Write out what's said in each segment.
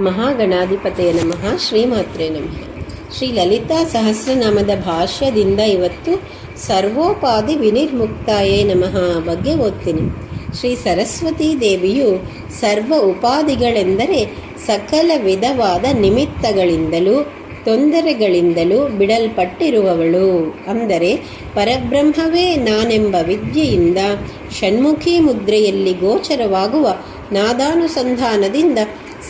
ಮಹಾಗಣಾಧಿಪತಯ ನಮಃ, ಶ್ರೀಮಾತ್ರೆ ನಮಃ. ಶ್ರೀ ಲಲಿತಾ ಸಹಸ್ರನಾಮದ ಭಾಷ್ಯದಿಂದ ಇವತ್ತು ಸರ್ವೋಪಾಧಿ ವಿನಿರ್ಮುಕ್ತಾಯೇ ನಮಃ ಬಗ್ಗೆ ಓದ್ತೀನಿ. ಶ್ರೀ ಸರಸ್ವತೀ ದೇವಿಯು ಸರ್ವ ಉಪಾಧಿಗಳೆಂದರೆ ಸಕಲ ವಿಧವಾದ ನಿಮಿತ್ತಗಳಿಂದಲೂ, ತೊಂದರೆಗಳಿಂದಲೂ ಬಿಡಲ್ಪಟ್ಟಿರುವವಳು. ಅಂದರೆ ಪರಬ್ರಹ್ಮವೇ ನಾನೆಂಬ ವಿದ್ಯೆಯಿಂದ, ಷಣ್ಮುಖಿ ಮುದ್ರೆಯಲ್ಲಿ ಗೋಚರವಾಗುವ ನಾದಾನುಸಂಧಾನದಿಂದ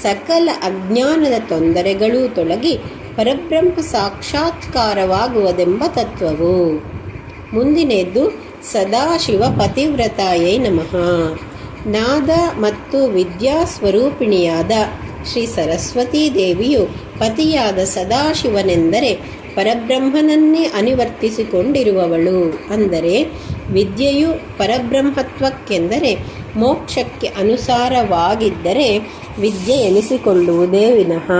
ಸಕಲ ಅಜ್ಞಾನದ ತೊಂದರೆಗಳೂ ತೊಲಗಿ ಪರಬ್ರಹ್ಮ ಸಾಕ್ಷಾತ್ಕಾರವಾಗುವುದೆಂಬ ತತ್ವವು. ಮುಂದಿನದ್ದು, ಸದಾಶಿವ ಪತಿವ್ರತಾಯೇ ನಮಃ. ನಾದ ಮತ್ತು ವಿದ್ಯಾ ಸ್ವರೂಪಿಣಿಯಾದ ಶ್ರೀ ಸರಸ್ವತೀ ದೇವಿಯು ಪತಿಯಾದ ಸದಾಶಿವನೆಂದರೆ ಪರಬ್ರಹ್ಮನನ್ನೇ ಅನಿವರ್ತಿಸಿಕೊಂಡಿರುವವಳು. ಅಂದರೆ, ವಿದ್ಯೆಯು ಪರಬ್ರಹ್ಮತ್ವಕ್ಕೆಂದರೆ ಮೋಕ್ಷಕ್ಕೆ ಅನುಸಾರವಾಗಿದ್ದರೆ ವಿದ್ಯೆ ಎನಿಸಿಕೊಳ್ಳುವುದೇ ವಿನಃ.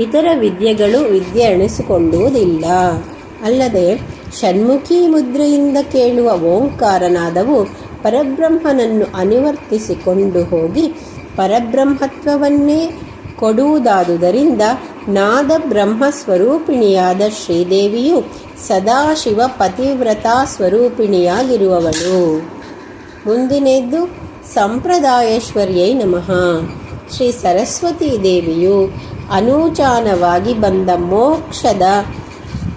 ಇತರ ವಿದ್ಯೆಗಳು ವಿದ್ಯೆ ಎಣಿಸಿಕೊಳ್ಳುವುದಿಲ್ಲ ಅಲ್ಲದೆ, ಷಣ್ಮುಖಿ ಮುದ್ರೆಯಿಂದ ಕೇಳುವ ಓಂಕಾರನಾದವು ಪರಬ್ರಹ್ಮನನ್ನು ಅನಿವರ್ತಿಸಿಕೊಂಡು ಹೋಗಿ ಪರಬ್ರಹ್ಮತ್ವವನ್ನೇ ಕೊಡುವುದಾದುದರಿಂದ ನಾದ ಬ್ರಹ್ಮ ಸ್ವರೂಪಿಣಿಯಾದ ಶ್ರೀದೇವಿಯು ಸದಾಶಿವ ಪತಿವ್ರತಾ ಸ್ವರೂಪಿಣಿಯಾಗಿರುವವಳು. ಮುಂದಿನದ್ದು ಸಂಪ್ರದಾಯೇಶ್ವರ್ಯೈ ನಮಃ. ಶ್ರೀ ಸರಸ್ವತೀ ದೇವಿಯು ಅನೂಚಾನವಾಗಿ ಬಂದ ಮೋಕ್ಷದ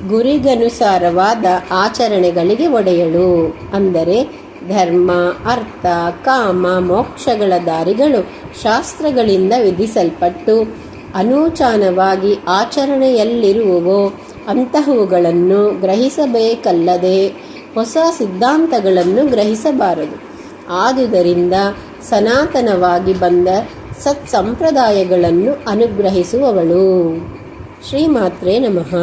ಗುರಿಗನುಸಾರವಾದ ಆಚರಣೆಗಳಿಗೆ ಒಡೆಯಳು. ಅಂದರೆ ಧರ್ಮ, ಅರ್ಥ, ಕಾಮ, ಮೋಕ್ಷಗಳ ದಾರಿಗಳು ಶಾಸ್ತ್ರಗಳಿಂದ ವಿಧಿಸಲ್ಪಟ್ಟು ಅನೂಚಾನವಾಗಿ ಆಚರಣೆಯಲ್ಲಿರುವವೋ ಅಂತಹವುಗಳನ್ನು ಗ್ರಹಿಸಬೇಕಲ್ಲದೆ ಹೊಸ ಸಿದ್ಧಾಂತಗಳನ್ನು ಗ್ರಹಿಸಬಾರದು. ಆದುದರಿಂದ ಸನಾತನವಾಗಿ ಬಂದ ಸತ್ಸಂಪ್ರದಾಯಗಳನ್ನು ಅನುಗ್ರಹಿಸುವವಳು. ಶ್ರೀಮಾತ್ರೇ ನಮಃ.